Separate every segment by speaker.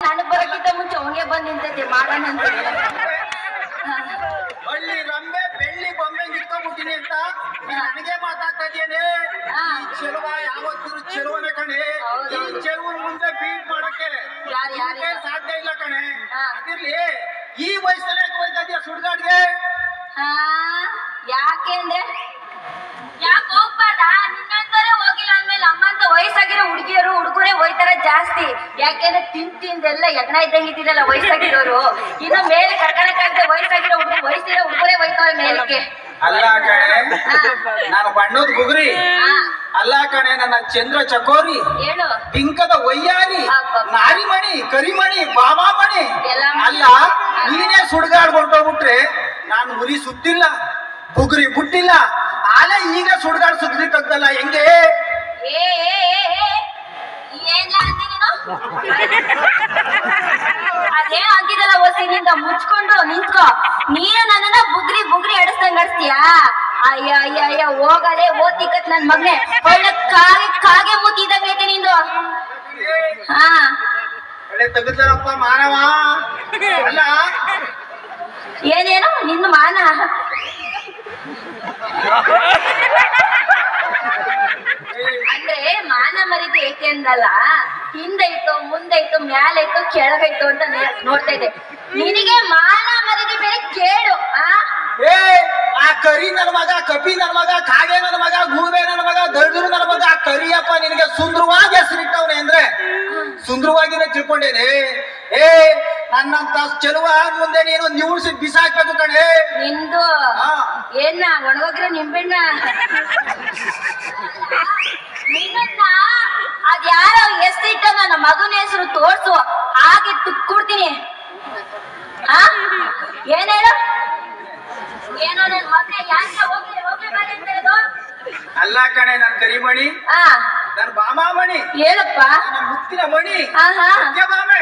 Speaker 1: ನನಗ್ ಬರಕ್ಕಿಂತ ಮುಂಚೆ ಅವನಿಗೆ ಬಂದ್ ನಿಂತೈತಿ ಮಾಡೋಣ ಅಂತ
Speaker 2: ಹಳ್ಳಿ ರಂಬೆ ಬೆಳ್ಳಿ ಬೊಂಬೆ ನಿಂತ್ಕೊಂಡ್ಬಿಟ್ಟಿನಿ ಅಂತ ನೀನ್ ನನಗೆ ಮಾತಾಡ್ತಾ ಇದೆಯೇನೆ. ಈ ಚೆಲುವ ಯಾವತ್ತಿರು ಚೆಲುವನೆ ಕಣೆ. ಈ ಚೆಲುವ ಮುಂದೆ ಬೀಟ್ ಮಾಡಕ್ಕೆ
Speaker 1: ಯಾರ್ ಯಾರ್?
Speaker 2: ಸಾಧ್ಯ ಇಲ್ಲ ಕಣೆ.
Speaker 1: ಹಾ.
Speaker 2: ಅದಿರ್ಲಿ ಈ ವಯಸ್ಸಲ್ಲಿ ಯಾಕೆ ಹೋಯ್ತಾ ಇದೆಯಾ ಸುಡ್ಗಾಡ್ಗೆ?
Speaker 1: ಹಾ ಯಾಕೆ ಜಾಸ್ತಿ. ಯಾಕೆಂದ್ರೆ ತಿನ್ ತಿಂದೆಲ್ಲ ಯಜ್ಞ ಇದ್ದಂಗೆ ಇದ್ದಿರಲ್ಲ ವಯಸ್ಸಾಗಿರೋರು. ಇನ್ನು ಮೇಲೆ ಕರ್ಕಣಕ್ಕಾಗದೆ ವಯಸ್ಸಾಗಿರೋ ಹುಡುಗ ವಯಸ್ಸಿರೋ ಹುಡುಗರೇ ಹೋಯ್ತವೆ ಮೇಲಕ್ಕೆ.
Speaker 2: ಅಲ್ಲ ಕಣೆ ನಾನು ಬಣ್ಣದ ಗುಗುರಿ. ಅಲ್ಲ ಕಣೆ ನನ್ನ ಚಂದ್ರ ಚಕೋರಿ. ಬಿಂಕದ ವಯ್ಯಾರಿ
Speaker 1: ಅಬ್ಬಬ್ಬ.
Speaker 2: ನಾರಿಮಣಿ ಕರಿಮಣಿ ಬಾಬಾಮಣಿ.
Speaker 1: ಮಣಿ.
Speaker 2: ಅಲ್ಲ ನೀನೇ ಸುಡ್ಗಾಡ್ಕೊಂಡೋಗ್ಬಿಟ್ರೆ ನಾನು ಉರಿ ಸುತ್ತಿಲ್ಲ ಬುಗುರಿ ಬುಟ್ಟಿಲ್ಲ ಆಲೆ ಈಗ ಸುಡ್ಗಾಡ್ ಸುದ್ದಿ ತೆಗ್ದಲ್ಲ ಹೆಂಗೆ
Speaker 1: ಏ ಏ, ಏ, ಏ, ಏನ್ಲ ಅಂದಿ ನೀನು? ಅದೇ ಹೊಸಿನಿಂದ ಮುಚ್ಕೊಂಡು ನಿಂತ್ಕೋ. ನೀನು ನನ್ನನ್ನ ಬುಗ್ರಿ ಬುಗ್ರಿ ಅಡಿಸ್ದಂಗ್ ಅಡಿಸ್ತೀಯ? ಅಯ್ಯ ಅಯ್ಯ ಅಯ್ಯ ಹೋಗದೆ ಓದ್ತಿಕತ್ ನನ್ ಮಗ್ನೆ. ಒಳ್ಳೆ ಕಾಗೆ ಕಾಗೆ ಮೂತಿದಂಗ್ ಐತೆ ನಿಂದು. ಹಾ.
Speaker 2: ಒಳ್ಳೆ ತೆಗ್ದರಪ್ಪ ಮಾನವ. ಅಲ್ಲ.
Speaker 1: ಏನೇನು? ನಿನ್ನ ಮಾನ. ಅಂದ್ರೆ ಮಾನ ಮರಿದು ಏಕೆ ಅಂದಲ್ಲ ಹಿಂದೈತೋ ಮುಂದೈತೋ ಮ್ಯಾಲೈತೋ ಕೆಳಗೈತೋ ಅಂತ ನೋಡ್ತಾ ಇದ್ದೆ. ನಿನಗೆ ಮಾನ ಮರಿದು ಬೇರೆ ಕೇಳು ಆ?
Speaker 2: ಏ ಆ ಕರಿ ನನ್ನ ಮಗ ಕಪಿ ನನ್ನ ಮಗ ಕಾಗೆ ನನ್ನ ಮಗ ಗೂಬೆ ನನ್ನ ಮಗ ದಳ್ದುರು ನನ್ನ ಮಗ ಆ ಕರಿಯಪ್ಪ ನಿನಗೆ ಸುಂದರವಾಗಿ ಹೆಸರಿಟ್ಟವನೆ ಅಂದ್ರೆ? ಸುಂದರವಾಗಿನ ತಿಳ್ಕೊಂಡೇನೆ? ಏ ನನ್ನಂತ ಚೆಲುವ ಮುಂದೆ ನೀನು ನಿವುಳಿಸಿ ಬಿಸಾಕ್ಬೇಕು ಕಣೆ.
Speaker 1: ನಿಂದು. ಏನ ಒಣಗೋಗ್ರೆ ನಿಂಬೆಣ್ಣ? ನಿನ್ನ ಅದ್ಯಾರೋ ಹೆಸರಿಟ್ಟ ನನ್ನ ಮಗನ ಹೆಸರು ತೋರ್ಸು. ಹಾಗೆ ತುಕ್ಕೊಡ್ತೀನಿ. ಏನ್ ಹೇಳು? ಏನೋ ನನ್ ಮಗ್ನೆ ಯಾಕೆ ಹೋಗಿ ಹೋಗಿ ಬಾರಿ ಅಂತ ಹೇಳೋದು?
Speaker 2: ಅಲ್ಲ ಕಣೆ ನನ್ನ ಕರಿಮಣಿ
Speaker 1: ಆ.
Speaker 2: ನನ್ನ ಬಾಮಾಮಣಿ
Speaker 1: ಏನಪ್ಪ
Speaker 2: ನನ್ನ ಮುತ್ತಿನ ಮಣಿ
Speaker 1: ಆಹಾ.
Speaker 2: ಬಾಮೆ.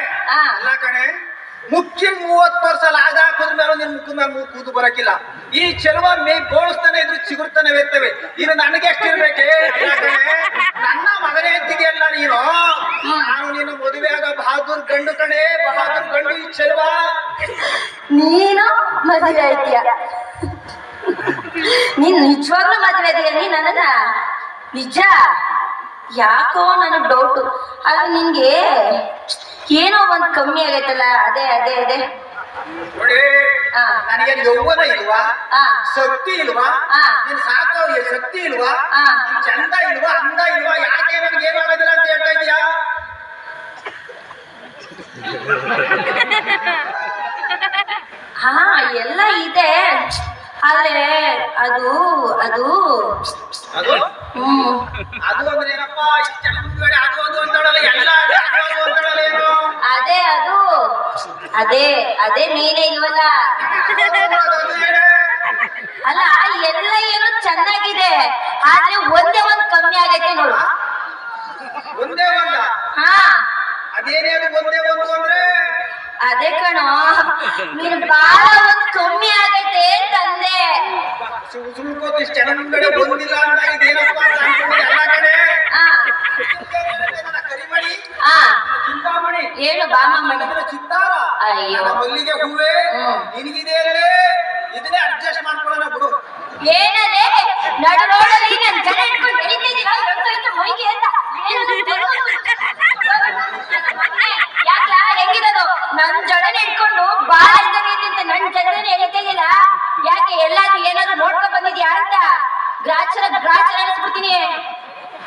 Speaker 2: ಅಲ್ಲ ಕಣೆ ಮುಖ್ಯ ಮೂವತ್ತು ವರ್ಷ ಲಾಗ ಹಾಕಿದ ಮೇಲೆ ನಿನ್ ಮುಖದ ಮೇಲೆ ಕೂದು ಬರಕಿಲ್ಲ. ಈ ಚೆಲುವ ಮೇ ಗೋಳಿಸ್ತಾನೆ ಇದ್ರು ಚಿಗುರ್ತಾನೆ ಇರ್ತವೆ ಇದು ನನಗೆ ಎಷ್ಟಿರ್ಬೇಕೆ? ನನ್ನ ಮಗನೇ ಅಂತಿದೆಯಲ್ಲ ನೀನು? ನಾನು ನಿನ್ನ ಮದುವೆ ಆಗ ಬಹಾದೂರ್ ಗಂಡು ಕಣೆ ಬಹಾದೂರ್ ಗಂಡು ಈ ಚೆಲುವ.
Speaker 1: ನೀನು ಮದುವೆ ಆಯ್ತೀಯ? ನೀನ್ ನಿಜವಾಗ್ಲೂ ಮದುವೆ ಇದೆಯಾ ನೀ ನನ್ನ ನಿಜ? ಯಾಕೋ ನನಗ್ ಡೌಟ್ ಆದ್ರೆ ನಿನ್ಗೆ ಒಂದ್ ಕಮ್ಮಿ ಆಗೈತಲ್ಲ ಅದೇ ಅದೇ ಅದೇ.
Speaker 2: ನೋಡಿ. ನನಗೆ ಯೌವನ ಇಲ್ವಾ? ಶಕ್ತಿ ಇಲ್ವಾ. ನೀನ್ ಸಾಕೋ ಶಕ್ತಿ ಇಲ್ವಾ? ಚಂದ ಇಲ್ವಾ ಅಂದ ಇಲ್ವಾ ಯಾಕೆ ನನಗೆ ಏನು ಆಗೋದಿಲ್ಲ ಅಂತ ಹೇಳ್ತಾ ಇದೀಯಾ?
Speaker 1: ಹಾ ಎಲ್ಲ ಇದೆ. ಆದ್ರೆ ಅದು ಅದು
Speaker 2: ಅದು?
Speaker 1: ಹ್ಮ್.
Speaker 2: ಅದು ಅಂದ್ರೆ ಏನಪ್ಪಾ ಚಂದ್ರಗಡೆ ಅದು ಅದು ಅಂತಾಳಲ್ಲ ಎಲ್ಲ ಅದು ಅದು ಅಂತಾಳಲ್ಲ ಏನು.
Speaker 1: ಅದೇ ಅದೇ ನೀನೇ ಇಲ್ವಲ್ಲ. ಅಲ್ಲ ಎಲ್ಲ ಏನೋ ಚೆನ್ನಾಗಿದೆ. ಆದ್ರೆ ಒಂದೇ ಒಂದ್ ಕಮ್ಮಿ ಆಗೈತೆ ನೋಡು.
Speaker 2: ಒಂದೇ ಒಂದ?
Speaker 1: ಹಾ.
Speaker 2: ಅದೇನೇ ಅದು ಒಂದೇ ಒಂದು ಅಂದ್ರೆ?
Speaker 1: ಅದೇ ಕಣೋ. ನೀನು ಬಾಳ ಒಂದ್ ಕಮ್ಮಿ ಆಗೈತೆ ತಂದೆ
Speaker 2: ಸುಳ್ಕೋತು ಇಷ್ಟು ಚಂದ್ರಗಡೆ ಬಂದಿಲ್ಲ ಅಂತ ಇದೇನಪ್ಪ
Speaker 1: ಅಯ್ಯೋ.
Speaker 2: ನನ್ನ ಮಲ್ಲಿಗೆ ಹೂವೇ. ನಿನಗಿದೆ ಅಲ್ಲೇ ಇದನ್ನೇ ಅಡ್ಜಸ್ಟ್ ಮಾಡ್ಕೊಳ್ಳೋಣ ಬಿಡು
Speaker 1: ಏನದೆ ನಡು ರೋಡಲ್ಲಿ ನನ್ನ ಜನ ಹಿಡ್ಕೊಂಡು ಬೆಳಿತಿದ್ದೀರಾ ಎಳ್ದೋಯ್ತು ಮೈಗೆ ಅಂತ? ಯಾಕ್ಲ ಹೆಂಗಿರೋದು ನನ್ನ ಜಡನೆ ಇಟ್ಕೊಂಡು ಬಾಳ ಇದ್ದಂಗೈತೆ ಅಂತ ನನ್ ಜಡನೆ ಎಳಿತಿಲ್ಲ ಯಾಕೆ ಎಲ್ಲಾದ್ರೂ ಏನಾದ್ರು ನೋಡ್ಕೊಂಡು ಬಂದಿದ್ಯಾ ಅಂತ ಗ್ರಾಚರ ಗ್ರಾಚರ ಅನಿಸ್ಬಿಡ್ತೀನಿ